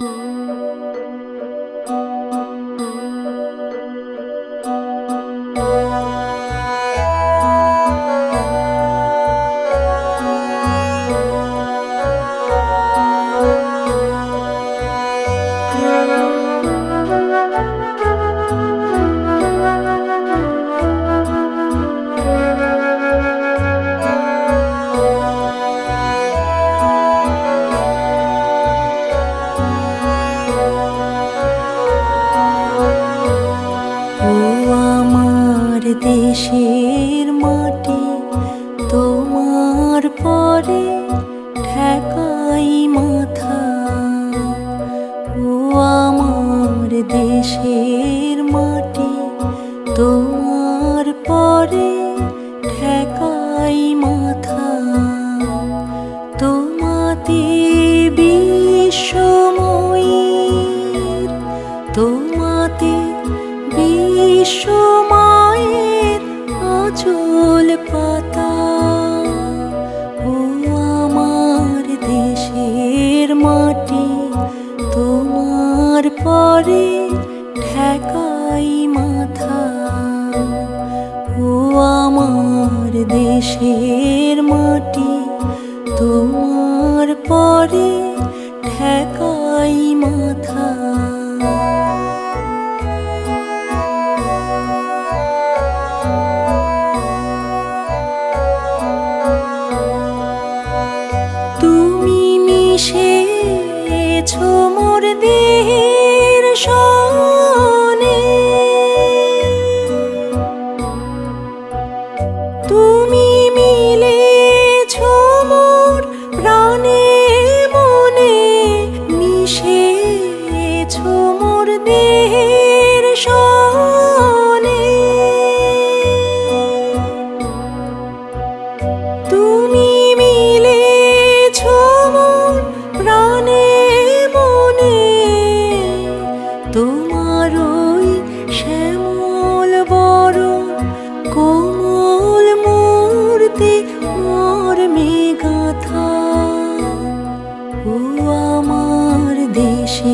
Mm-hmm. তোমার পরে ঠেকাই মাথা। তোমাতে বিষময় তোমাতে বিষময় আচল পাতা। ও আমার দেশের মাটি, তোমার পরে দেশের মাটি তোমার পরে ঠেক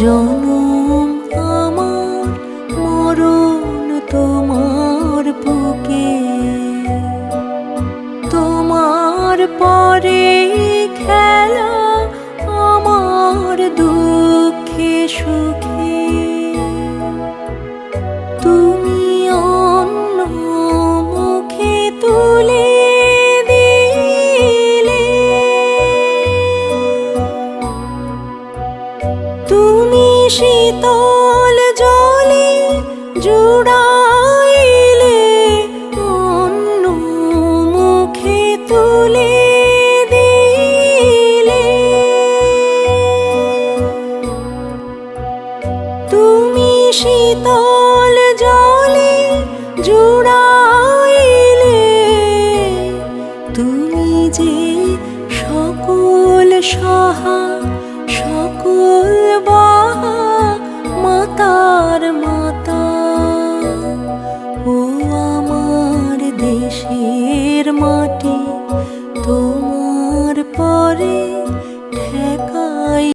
জনম আমার মরণ তোমার বুকে। তোমার পরে খেলা সাহা সকল বাহা মাতার মাতা। ও আমার দেশের মা